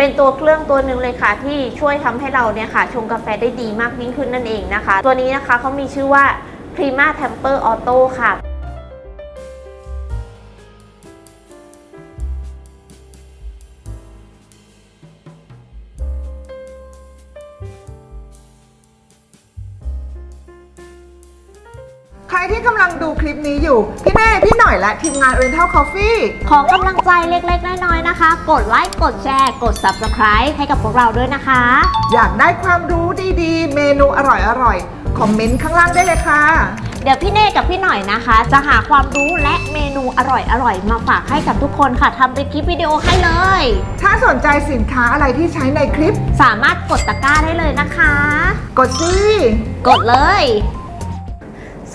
เป็นตัวเครื่องตัวหนึ่งเลยค่ะ ที่ช่วยทำให้เราเนี่ยค่ะ ชงกาแฟได้ดีมากยิ่งขึ้นนั่นเองนะคะ ตัวนี้นะคะเขามีชื่อว่า Prima Temper Auto ค่ะ ปนี้อยู่ พี่เน่พี่หน่อยและทีมงาน Oriental Coffee ขอกำลังใจเล็กๆ น้อยๆ นะคะ กดไลค์ กดแชร์ กด Subscribe ให้กับพวกเราด้วยนะคะ อยากได้ความรู้ดีๆ เมนูอร่อยๆ คอมเมนต์ข้างล่างได้เลยค่ะ เดี๋ยวพี่เน่กับพี่หน่อยนะคะ จะหาความรู้และเมนูอร่อยๆ มาฝากให้กับทุกคนค่ะทำเป็นคลิปวิดีโอให้เลย ถ้าสนใจสินค้าอะไรที่ใช้ในคลิป สามารถกดตะกร้าได้เลยนะคะ กดสิกดเลย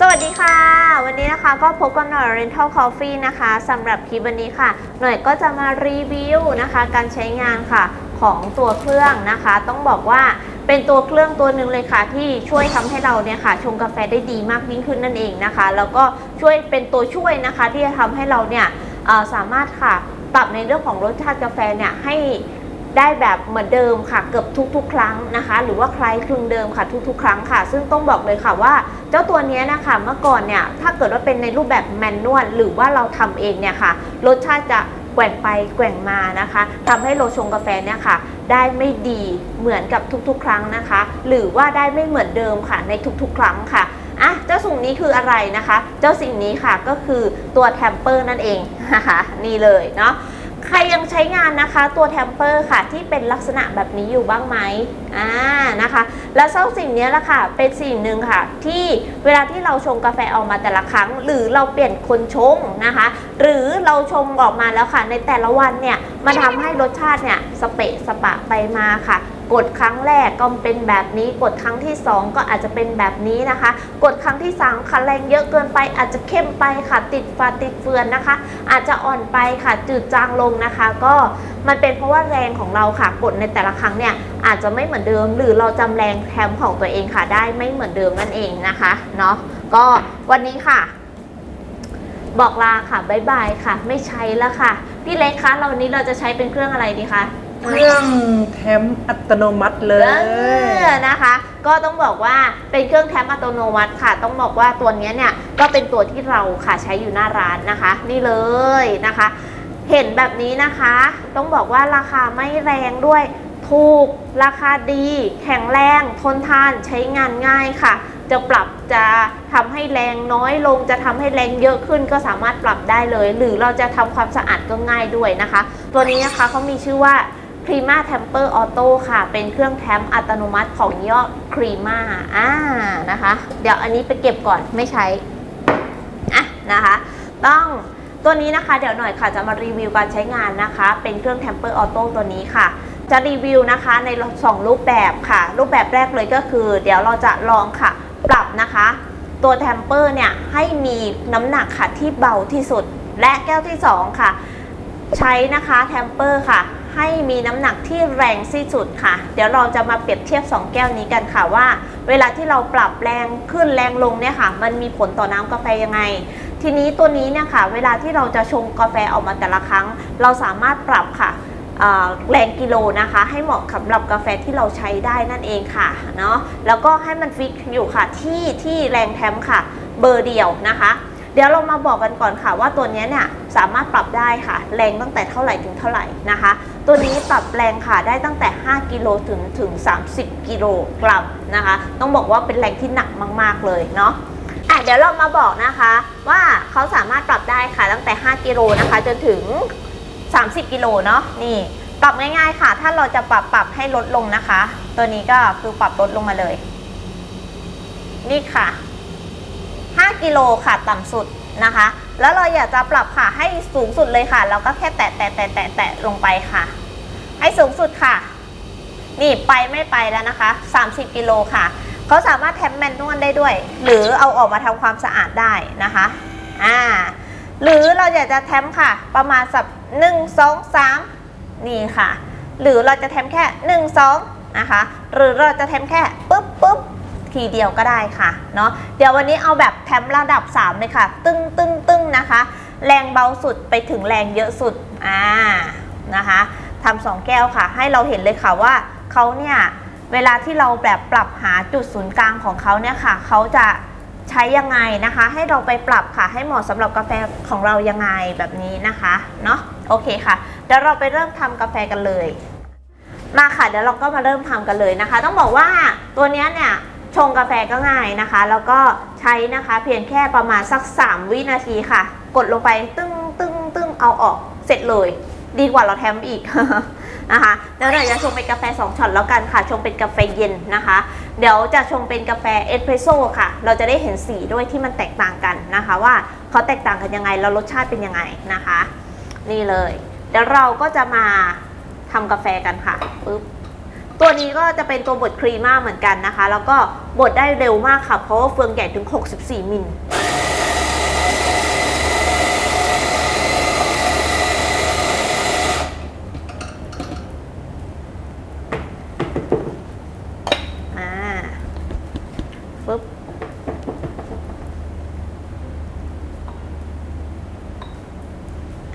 สวัสดีค่ะ วันนี้นะคะก็พบกับหน่อย Rental Coffee นะคะสำหรับคลิปวันนี้ค่ะ หน่อยก็จะมารีวิวนะคะ การใช้งานค่ะของตัวเครื่องนะคะ ต้องบอกว่าเป็นตัวเครื่องตัวหนึ่งเลยค่ะ ที่ช่วยทำให้เราเนี่ยค่ะชงกาแฟได้ดีมากยิ่งขึ้นนั่นเองนะคะ แล้วก็ช่วยเป็นตัวช่วยนะคะ ที่จะทำให้เราเนี่ยสามารถค่ะปรับในเรื่องของรสชาติกาแฟเนี่ยให้ ได้แบบเหมือนเดิมค่ะเกือบทุกๆ ครั้งนะคะ หรือว่าคล้ายคลึงเดิมค่ะทุกๆ ครั้งค่ะ ซึ่งต้องบอกเลยค่ะว่า เจ้าตัวนี้นะคะเมื่อก่อนเนี่ยถ้าเกิดว่าเป็นในรูปแบบแมนนวลหรือว่าเราทำเองเนี่ยค่ะรสชาติจะแกว่งไปแกว่งมานะคะทำให้เราชงกาแฟเนี่ยค่ะ ได้ไม่ดีเหมือนกับทุกๆ ครั้งนะคะ หรือว่าได้ไม่เหมือนเดิมค่ะในทุกๆ ครั้งค่ะอะเจ้าสิ่งนี้คืออะไรนะคะ เจ้าสิ่งนี้ค่ะก็คือตัวแทมเปอร์นั่นเองนะคะนี่เลยเนาะ ใครยังใช้งานนะคะตัวแทมเปอร์ค่ะที่เป็นลักษณะแบบนี้อยู่บ้างไหมอ่านะคะ แล้วเจ้าสิ่งนี้แหละค่ะ เป็นสิ่งหนึ่งค่ะ ที่เวลาที่เราชงกาแฟออกมาแต่ละครั้ง หรือเราเปลี่ยนคนชงนะคะ หรือเราชงออกมาแล้วค่ะ ในแต่ละวันเนี่ยมันทำให้รสชาติเนี่ยสเปะสปะไปมาค่ะ กดครั้งแรกก็เป็นแบบนี้ กดครั้งที่ 2 ก็อาจจะเป็นแบบนี้นะคะ กดครั้งที่3ค่ะแรงเยอะเกินไป อาจจะเข้มไปค่ะติดฝาติดเฟือนนะคะ อาจจะอ่อนไปค่ะจืดจางลงนะคะ ก็มันเป็นเพราะว่าแรงของเราค่ะกดในแต่ละครั้งเนี่ยอาจจะไม่เหมือนเดิม หรือเราจำแรงแคมของตัวเองค่ะ ได้ไม่เหมือนเดิมนั่นเองนะคะเนาะก็วันนี้ค่ะ บอกลาค่ะบ๊ายบายค่ะ ไม่ใช้แล้วค่ะ พี่เล็กคะเราวันนี้เราจะใช้เป็นเครื่องอะไรดีคะ เครื่องแถมอัตโนมัติเลเอย อนะคะ ก็ต้องบอกว่าเป็นเครื่องแทมอัตโนมัติค่ะ ต้องบอกว่าตัวเนี้ยเนี่ยก็เป็นตัวที่เราค่ะใช้อยู่หน้าร้านนะคะ นี่เลยนะคะ เห็นแบบนี้นะคะ ต้องบอกว่าราคาไม่แรงด้วย ถูกราคาดี แข็งแรงทนทานใช้งานง่ายค่ะ จะปรับจะทำให้แรงน้อยลง จะทำให้แรงเยอะขึ้นก็สามารถปรับได้เลย หรือเราจะทำความสะอาดก็ง่ายด้วยนะคะ ตัวนี้นะคะเขามีชื่อว่า Prima Temper Auto ค่ะ เป็นเครื่องแทมอัตโนมัติของยี่ห้อ Prima อ่านะคะ เดี๋ยวอันนี้ไปเก็บก่อนไม่ใช้อะนะคะ ต้องตัวนี้นะคะ เดี๋ยวหน่อยค่ะจะมารีวิวการใช้งานนะคะ เป็นเครื่อง Temper Auto ตัวนี้ค่ะ จะรีวิวนะคะใน 2 รูปแบบค่ะ รูปแบบแรกเลยก็คือ เดี๋ยวเราจะลองค่ะ ปรับนะคะ ตัวแทมเปอร์เนี่ยให้มีน้ำหนักค่ะที่เบาที่สุด และแก้วที่ 2 ค่ะ ใช้นะคะแทมเปอร์ค่ะ ให้มีน้ำหนักที่แรงที่สุดค่ะ เดี๋ยวเราจะมาเปรียบเทียบ 2 แก้วนี้กันค่ะว่า เวลาที่เราปรับแรงขึ้นแรงลงเนี่ยค่ะ มันมีผลต่อน้ำกาแฟยังไง ทีนี้ตัวนี้เนี่ยค่ะ เวลาที่เราจะชงกาแฟออกมาแต่ละครั้ง เราสามารถปรับค่ะแรงกิโลนะคะ ให้เหมาะสำหรับกาแฟที่เราใช้ได้นั่นเองค่ะเนาะแล้วก็ให้มันฟิกอยู่ค่ะที่ที่แรงแทมค่ะ เบอร์เดียวนะคะ เดี๋ยวเรามาบอกกันก่อนค่ะว่าตัวนี้เนี่ยสามารถปรับได้ค่ะ แรงตั้งแต่เท่าไหร่ถึงเท่าไหร่นะคะ ตัวนี้ปรับแรงค่ะได้ตั้งแต่ 5 กิโลถึงถึง 30 กิโลกรัมนะคะ ต้องบอกว่าเป็นแรงที่หนักมาก ๆ เลยเนาะอะเดี๋ยวเรามาบอกนะคะว่าเขาสามารถปรับได้ค่ะตั้งแต่ 5 กิโลนะคะ จนถึง 30 กิโลเนาะนี่ปรับง่ายๆค่ะ ถ้าเราจะปรับปรับให้ลดลงนะคะ ตัวนี้ก็คือปรับลดลงมาเลย นี่ค่ะ 5 กิโลค่ะต่ำสุดนะคะ แล้วเราอยากจะปรับค่ะให้สูงสุดเลยค่ะ เราก็แค่แตะแตะแตะแตะแตะลงไปค่ะ ให้สูงสุดค่ะ นี่ไปไม่ไปแล้วนะคะ 30 กิโลค่ะเขาสามารถแทมแมนนวลได้ด้วย หรือเอาออกมาทำความสะอาดได้นะคะอ่าหรือเราอยากจะแทมค่ะ ประมาณสักหนึ่งสองสามนี่ค่ะ หรือเราจะแทมแค่หนึ่งสองนะคะ หรือเราจะแทมแค่ปุ๊บปุ๊บ ทีเดียวก็ได้ค่ะเนาะเดี๋ยววันนี้เอาแบบแทมระดับ 3 เลยค่ะ ตึ้งตึ้งตึ้งนะคะ แรงเบาสุดไปถึงแรงเยอะสุดอ่านะคะทำสองแก้วค่ะ ให้เราเห็นเลยค่ะว่าเขาเนี่ยเวลาที่เราแบบปรับหาจุดศูนย์กลางของเขาเนี่ยค่ะเขาจะใช้ยังไงนะคะ ให้เราไปปรับค่ะให้เหมาะสำหรับกาแฟของเรายังไงแบบนี้นะคะเนาะโอเคค่ะเดี๋ยวเราไปเริ่มทำกาแฟกันเลย มาค่ะเดี๋ยวเราก็มาเริ่มทำกันเลยนะคะ ต้องบอกว่าตัวเนี้ยเนี่ย ชงกาแฟก็ง่ายนะคะ แล้วก็ใช้นะคะเพียงแค่ประมาณสัก 3 วินาทีค่ะ กดลงไปตึ้งตึ้งตึ้งเอาออกเสร็จเลย ดีกว่าเราแทมอีกนะคะเดี๋ยวเราจะชงเป็นกาแฟ 2ช็อตแล้วกันค่ะ ชงเป็นกาแฟเย็นนะคะ เดี๋ยวจะชงเป็นกาแฟเอสเปรสโซ่ค่ะ เราจะได้เห็นสีด้วยที่มันแตกต่างกันนะคะ ว่าเขาแตกต่างกันยังไงแล้วรสชาติเป็นยังไงนะคะ นี่เลย เดี๋ยวเราก็จะมาทำกาแฟกันค่ะปึ๊บ ตัวนี้ก็จะเป็นตัวบดครีม่าเหมือนกันนะคะ แล้วก็บดได้เร็วมากค่ะ เพราะว่าเฟืองใหญ่ถึง 64 มิลอ่าปึ๊บ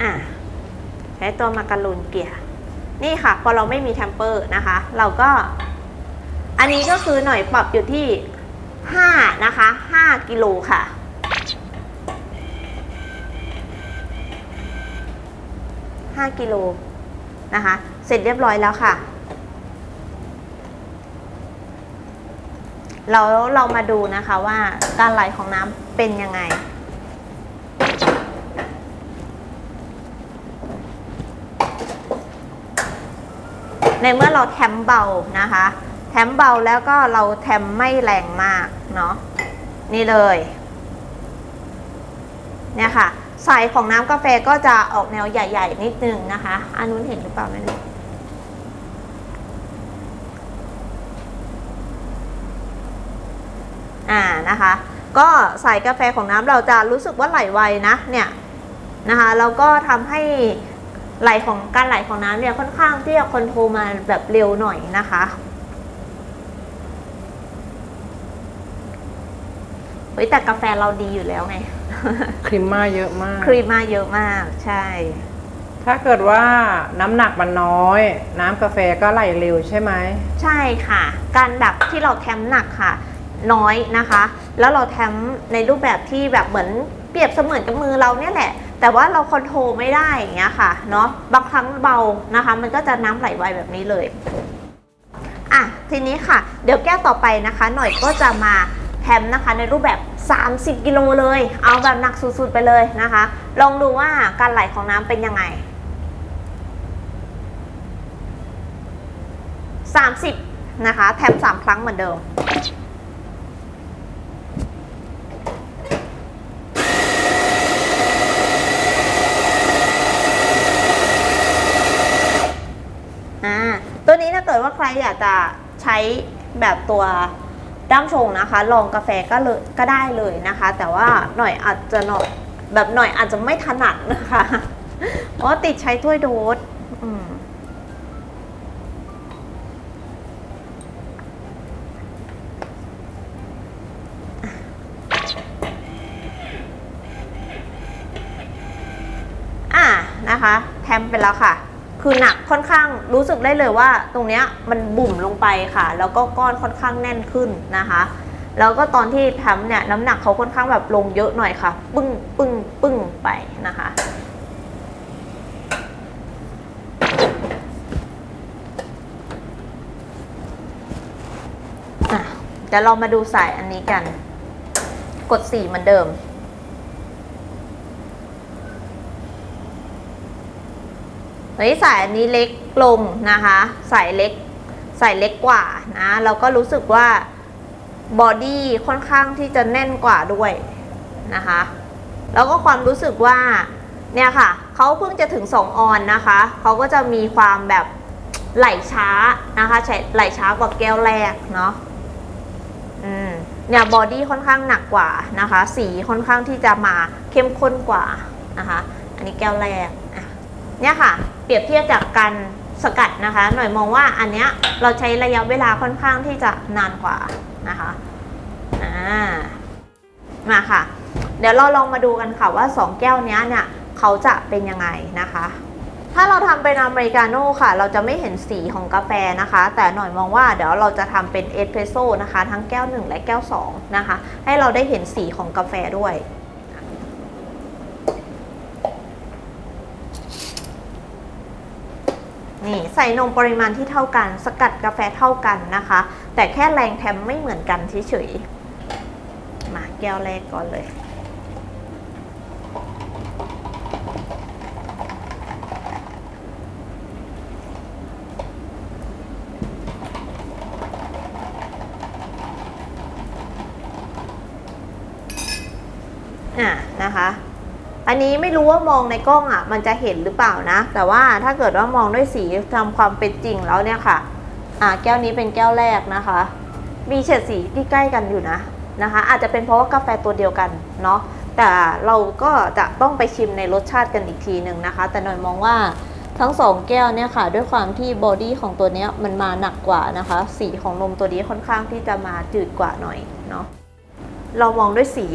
อะใช้ตัวมาการูนเกียร์ นี่ค่ะ พอเราไม่มีแทมเปอร์นะคะ เราก็ อันนี้ก็คือหน่อยปรับอยู่ที่ 5 นะคะ 5 กิโลค่ะ5กิโลนะคะ เสร็จเรียบร้อยแล้วค่ะ เราเรามาดูนะคะว่าการไหลของน้ำเป็นยังไง ในเมื่อเราแทมเบานะคะ แทมเบาแล้วก็เราแทมไม่แรงมากเนาะนี่เลย เนี่ยค่ะสายของน้ำกาแฟก็จะออกแนวใหญ่ ๆ นิดนึงนะคะอันนู้นเห็นหรือเปล่าไม่รู้อ่านะคะ ก็สายกาแฟของน้ำเราจะรู้สึกว่าไหลไวนะเนี่ยนะคะแล้วก็ทำให้ ไหลของการไหลของน้ำเนี่ยค่อนข้างที่จะคอนโทรลมาแบบเร็วหน่อยนะคะ เฮ้ยแต่กาแฟเราดีอยู่แล้วไง ครีมมาเยอะมาก ครีมมาเยอะมากใช่ ถ้าเกิดว่าน้ำหนักมันน้อย น้ำกาแฟก็ไหลเร็วใช่ไหม ใช่ค่ะ การแบบที่เราแทมหนักค่ะ น้อยนะคะ แล้วเราแทมในรูปแบบที่แบบเหมือนเปรียบเสมือนกับมือเราเนี่ยแหละ แต่ว่าเราคอนโทรลไม่ได้อย่างเงี้ยค่ะเนาะบางครั้งเบานะคะ มันก็จะน้ำไหลไวแบบนี้เลยอะทีนี้ค่ะ เดี๋ยวแก้วต่อไปนะคะ หน่อยก็จะมาแทมนะคะในรูปแบบ 30 กิโลเลย เอาแบบหนักสุดๆไปเลยนะคะ ลองดูว่าการไหลของน้ำเป็นยังไง 30 นะคะแทม3 ครั้งเหมือนเดิม อ่า ตัวนี้ถ้า เกิดว่าใครอยากจะใช้แบบตัวด้ามชงนะคะ ลองกาแฟก็เลยก็ได้เลยนะคะ แต่ว่าหน่อยอาจจะหน่อยแบบหน่อยอาจจะไม่ถนัดนะคะเพราะติดใช้ถ้วยโดสอะนะคะ แทมไปแล้วค่ะ คือหนักค่อนข้างรู้สึกได้เลยว่า ตรงเนี้ยมันบุ่มลงไปค่ะ แล้วก็ก้อนค่อนข้างแน่นขึ้นนะคะ แล้วก็ตอนที่ทำเนี่ยน้ำหนักเขาค่อนข้างแบบลงเยอะหน่อยค่ะ ปึ้งปึ้งปึ้งไปนะคะอะเดี๋ยวเรามาดูสายอันนี้กัน กดสีเหมือนเดิม เฮ้สายอันนี้เล็กลงนะคะ สายเล็กสายเล็กกว่านะ เราก็รู้สึกว่าบอดี้ค่อนข้างที่จะแน่นกว่าด้วยนะคะ แล้วก็ความรู้สึกว่าเนี่ยค่ะเขาเพิ่งจะถึง 2 ออนนะคะ เขาก็จะมีความแบบไหลช้านะคะใช้ไหลช้ากว่าแก้วแรกเนาะอืมเนี่ยบอดี้ค่อนข้างหนักกว่านะคะ สีค่อนข้างที่จะมาเข้มข้นกว่านะคะ อันนี้แก้วแรก เนี่ยค่ะ เปรียบเทียบจากการสกัดนะคะ หน่อยมองว่าอันเนี้ยเราใช้ระยะเวลาค่อนข้างที่จะนานกว่านะคะอ่ามาค่ะ เดี๋ยวเราลองมาดูกันค่ะว่า 2 แก้วเนี้ยเนี่ยเขาจะเป็นยังไงนะคะ ถ้าเราทำเป็นอเมริกาโน่ค่ะ เราจะไม่เห็นสีของกาแฟนะคะ แต่หน่อยมองว่าเดี๋ยวเราจะทำเป็นเอสเพรสโซ่นะคะ ทั้งแก้ว 1 และแก้ว 2 นะคะ ให้เราได้เห็นสีของกาแฟด้วย นี่ใส่นมปริมาณที่เท่ากัน สกัดกาแฟเท่ากันนะคะ แต่แค่แรงแทมไม่เหมือนกันเฉยๆมาแก้วแรกก่อนเลยอะนะคะ อันนี้ไม่รู้ว่ามองในกล้องอะ มันจะเห็นหรือเปล่านะ แต่ว่าถ้าเกิดว่ามองด้วยสีทำความเป็นจริงแล้วเนี่ยค่ะ อ่าแก้วนี้เป็นแก้วแรกนะคะ มีเฉดสีที่ใกล้กันอยู่นะนะคะ อาจจะเป็นเพราะว่ากาแฟตัวเดียวกันเนาะแต่เราก็จะต้องไปชิมในรสชาติกันอีกทีหนึ่งนะคะ แต่หน่อยมองว่าทั้งสองแก้วเนี่ยค่ะ ด้วยความที่บอดี้ของตัวเนี้ยมันมาหนักกว่านะคะ สีของนมตัวนี้ค่อนข้างที่จะมาจืดกว่าหน่อยเนาะเรามองด้วยสี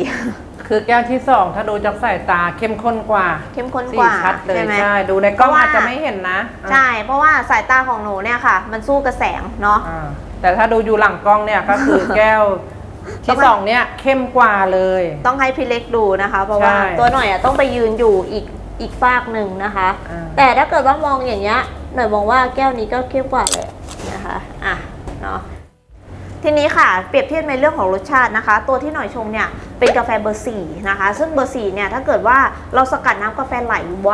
คือแก้วที่สองถ้าดูจากสายตาเข้มข้นกว่าเข้มข้นสีกว่าชัดเลยใช่ไหม ใช่ดูในกล้องเพราะว่า อาจจะไม่เห็นนะใช่ เพราะว่าสายตาของหนูเนี่ยค่ะ มันสู้กระแสงเนาะ อ่าแต่ถ้าดูอยู่หลังกล้องเนี่ยก็คือแก้วต้อที่งให้สองเนี่ยเข้มกว่าเลย ต้องให้พี่เล็กดูนะคะ เพราะว่าใช่ตัวหน่อยอะต้องไปยืนอยู่อีกอีกฝากหนึ่งนะคะ อ่า แต่ถ้าเกิดว่ามองอย่างเงี้ยหน่อยมองว่าแก้วนี้ก็เข้มกว่าเลยนะคะอะเนาะ ทีนี้ค่ะเปรียบเทียบในเรื่องของรสชาตินะคะ ตัวที่หน่อยชงเนี่ยเป็นกาแฟเบอร์สี่นะคะ ซึ่งเบอร์สี่เนี่ยถ้าเกิดว่าเราสกัดน้ำกาแฟไหลไว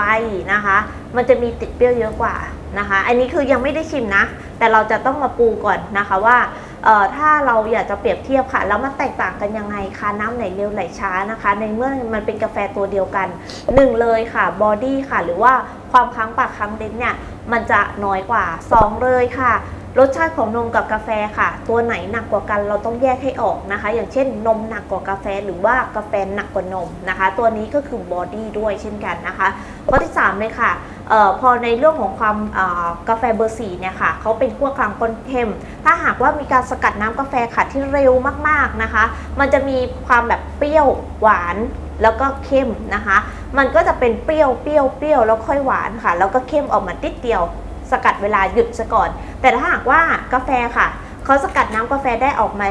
นะคะ มันจะมีติดเปรี้ยวเยอะกว่านะคะ อันนี้คือยังไม่ได้ชิมนะ แต่เราจะต้องมาปูก่อนนะคะว่าเอ่อถ้าเราอยากจะเปรียบเทียบค่ะแล้วมันแตกต่างกันยังไงคะน้ำไหนเร็วไหลช้านะคะ ในเมื่อมันเป็นกาแฟตัวเดียวกันหนึ่งเลยค่ะบอดี้ค่ะ หรือว่าความค้างปากค้างลิ้นเนี่ยมันจะน้อยกว่าสองเลยค่ะ รสชาติของนมกับกาแฟค่ะ ตัวไหนหนักกว่ากันเราต้องแยกให้ออกนะคะ อย่างเช่นนมหนักกว่ากาแฟหรือว่ากาแฟหนักกว่านมนะคะ ตัวนี้ก็คือบอดี้ด้วยเช่นกันนะคะข้อที่สามเลยค่ะออพอในเรื่องของความกาแฟเบอร์สี่เนี่ยค่ะเขาเป็นขั้วกลางปนเค็มถ้าหากว่ามีการสกัดน้ำกาแฟค่ะที่เร็วมากๆนะคะ มันจะมีความแบบเปรี้ยวหวานแล้วก็เข้มนะคะ มันก็จะเป็นเปรี้ยวเปรี้ยวเปรี้ยวแล้วค่อยหวานค่ะ แล้วก็เข้มออกมาติดเดียว สกัดเวลาหยุดซะก่อน แต่ถ้าหากว่ากาแฟค่ะเขาสกัดน้ำกาแฟได้ออกมา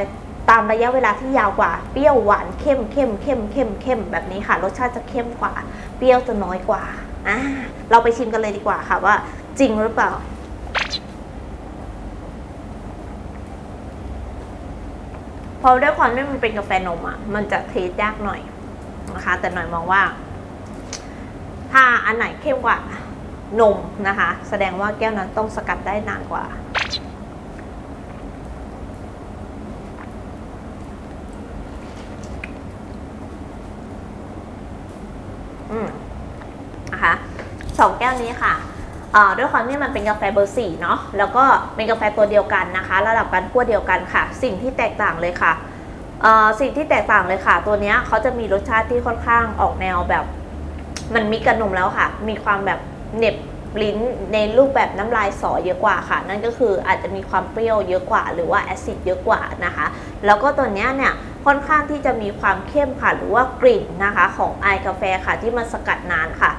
ตามระยะเวลาที่ยาวกว่า เปรี้ยวหวานเข้มเข้มเข้มเข้มเข้มแบบนี้ค่ะ รสชาติจะเข้มกว่า เปรี้ยวจะน้อยกว่าอ่าเราไปชิมกันเลยดีกว่าค่ะว่า จริงหรือเปล่าเพราะด้วยความที่มันเป็นกาแฟนมอะ มันจะเทสยากหน่อยนะคะ แต่หน่อยมองว่า ถ้าอันไหนเข้มกว่า นมนะคะ แสดงว่าแก้วนั้นต้องสกัดได้นานกว่า อืมนะคะสองแก้วนี้ค่ะด้วยความที่มันเป็นกาแฟเบอร์สี่เนาะแล้วก็เป็นกาแฟตัวเดียวกันนะคะ ระดับการคั่วเดียวกันค่ะ สิ่งที่แตกต่างเลยค่ะสิ่งที่แตกต่างเลยค่ะ ตัวนี้เขาจะมีรสชาติที่ค่อนข้างออกแนวแบบ มันมิกกับนมแล้วค่ะ มีความแบบ เน็บลิ้นในรูปแบบน้ำลายสอเยอะกว่าค่ะ นั่นก็คืออาจจะมีความเปรี้ยวเยอะกว่า หรือว่าแอซิดเยอะกว่านะคะ แล้วก็ตัวนี้เนี่ยค่อนข้างที่จะมีความเข้มค่ะหรือว่ากลิ่นนะคะของไอกาแฟค่ะที่มันสกัดนานค่ะ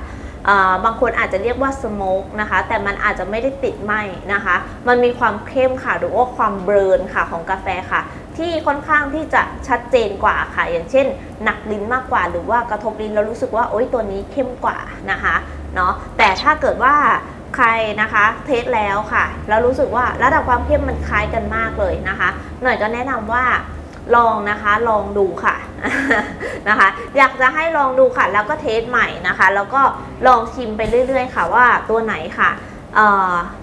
บางคนอาจจะเรียกว่าสโมกนะคะ แต่มันอาจจะไม่ได้ติดไหมนะคะ มันมีความเข้มค่ะ หรือว่าความเบรนค่ะของกาแฟค่ะ ที่ค่อนข้างที่จะชัดเจนกว่าค่ะ อย่างเช่น หนักลิ้นมากกว่า หรือว่ากระทบลิ้นแล้วรู้สึกว่าโอ๊ยตัวนี้เข้มกว่านะคะ เนาะแต่ถ้าเกิดว่าใครนะคะเทสแล้วค่ะ แล้วรู้สึกว่าระดับความเข้มมันคล้ายกันมากเลยนะคะ หน่อยก็แนะนำว่าลองนะคะลองดูค่ะนะคะ อยากจะให้ลองดูค่ะ แล้วก็เทสใหม่นะคะ แล้วก็ลองชิมไปเรื่อย ๆ ค่ะว่าตัวไหนค่ะ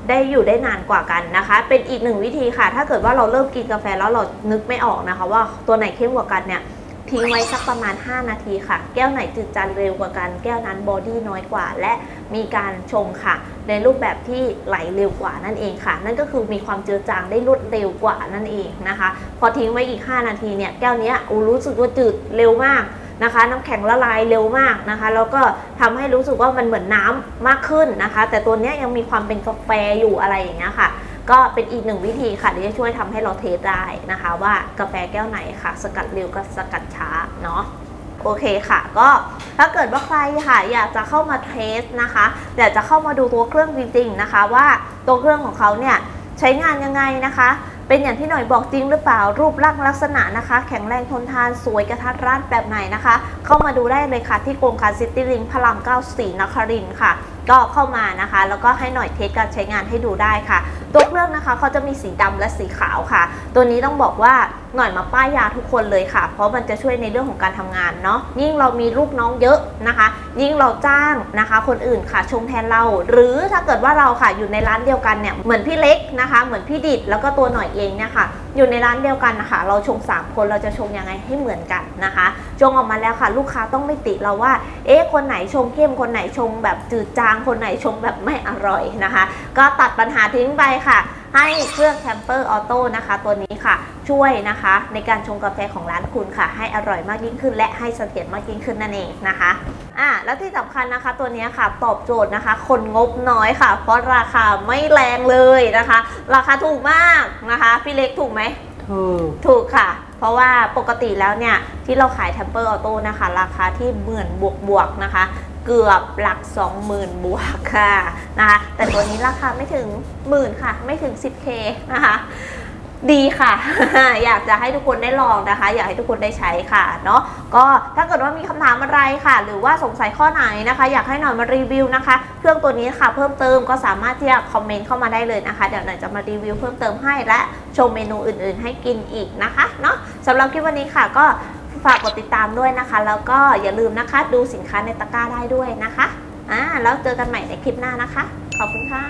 ได้อยู่ได้นานกว่ากันนะคะ เป็นอีกหนึ่งวิธีค่ะ ถ้าเกิดว่าเราเริ่มกินกาแฟแล้วเรานึกไม่ออกนะคะ ว่าตัวไหนเข้มกว่ากันเนี่ย ทิ้งไว้สักประมาณ 5 นาทีค่ะ แก้วไหนจืดจานเร็วกว่ากัน แก้วนั้นบอดี้น้อยกว่า และมีการชงค่ะ ในรูปแบบที่ไหลเร็วกว่านั่นเองค่ะ นั่นก็คือมีความเจือจางได้รวดเร็วกว่านั่นเองนะคะ พอทิ้งไว้อีก 5 นาทีเนี่ยแก้วนี้อูรู้สึกว่าจืดเร็วมากนะคะ น้ำแข็งละลายเร็วมากนะคะแล้วก็ทำให้รู้สึกว่ามันเหมือนน้ำมากขึ้นนะคะ แต่ตัวนี้ยังมีความเป็นกาแฟอยู่อะไรอย่างเงี้ยค่ะ ก็เป็นอีกหนึ่งวิธีค่ะที่จะช่วยทำให้เราเทสได้นะคะ ว่ากาแฟแก้วไหนค่ะ สกัดเร็วกับสกัดช้าเนาะโอเคค่ะ ก็ถ้าเกิดว่าใครค่ะอยากจะเข้ามาเทสนะคะอยากจะเข้ามาดูตัวเครื่องจริง ๆนะคะ ว่าตัวเครื่องของเขาเนี่ยใช้งานยังไงนะคะ เป็นอย่างที่หน่อยบอกจริงหรือเปล่ารูปร่างลักษณะนะคะ แข็งแรงทนทานสวยกระทัดรัดแบบไหนนะคะ เข้ามาดูได้เลยค่ะที่โครงการซิตี้ลิงพระราม9สีนครินทร์ค่ะ ก็เข้ามานะคะ แล้วก็ให้หน่อยเทสการใช้งานให้ดูได้ค่ะ ตัวเครื่องนะคะเขาจะมีสีดำและสีขาวค่ะ ตัวนี้ต้องบอกว่าหน่อยมาป้ายยาทุกคนเลยค่ะ เพราะมันจะช่วยในเรื่องของการทำงานเนาะยิ่งเรามีลูกน้องเยอะนะคะ ยิ่งเราจ้างนะคะ คนอื่นค่ะชงแทนเรา หรือถ้าเกิดว่าเราค่ะอยู่ในร้านเดียวกันเนี่ยเหมือนพี่เล็กนะคะ เหมือนพี่ดิดแล้วก็ตัวหน่อยเองเนี่ยค่ะ อยู่ในร้านเดียวกันนะคะเราชงสามคนเราจะชงยังไงให้เหมือนกันนะคะ ชงออกมาแล้วค่ะ ลูกค้าต้องไม่ติเราว่า เอ๊ะคนไหนชงเข้มคนไหนชงแบบจืดจางคนไหนชงแบบไม่อร่อยนะคะ ก็ตัดปัญหาทิ้งไปค่ะ ให้เครื่องแคมเปอร์ออโต้นะคะตัวนี้ค่ะ ช่วยนะคะในการชงกาแฟของร้านคุณค่ะ ให้อร่อยมากยิ่งขึ้น และให้เสถียรมากยิ่งขึ้นนั่นเองนะคะอ่าแล้วที่สำคัญนะคะตัวนี้ค่ะตอบโจทย์นะคะ คนงบน้อยค่ะ เพราะราคาไม่แรงเลยนะคะ ราคาถูกมากนะคะพี่เล็กถูกไหมถูกถูกค่ะ เพราะว่าปกติแล้วเนี่ยที่เราขาย t ทมเปอร์ออโต้นะคะ ราคาที่หมื่นบวกบวกๆนะคะ เกือบหลัก 20,000 บวกค่ะนะคะแต่ตัวนี้ราคาไม่ถึงหมื่นค่ะ ไม่ถึง 10k นะคะดีค่ะ อยากจะให้ทุกคนได้ลองนะคะ อยากให้ทุกคนได้ใช้ค่ะเนาะก็ถ้าเกิดว่ามีคำถามอะไรค่ะ หรือว่าสงสัยข้อไหนนะคะ อยากให้หน่อยมารีวิวนะคะ เครื่องตัวนี้ค่ะเพิ่มเติมก็สามารถที่จะคอมเมนต์เข้ามาได้เลยนะคะ เดี๋ยวหน่อยจะมารีวิวเพิ่มเติมให้และโชว์เมนูอื่นๆ ให้กินอีกนะคะเนาะสำหรับคลิปวันนี้ค่ะก็ ฝากกดติดตามด้วยนะคะ แล้วก็อย่าลืมนะคะดูสินค้าในตะกร้าได้ด้วยนะคะอ่าแล้วเจอกันใหม่ในคลิปหน้านะคะ ขอบคุณค่ะ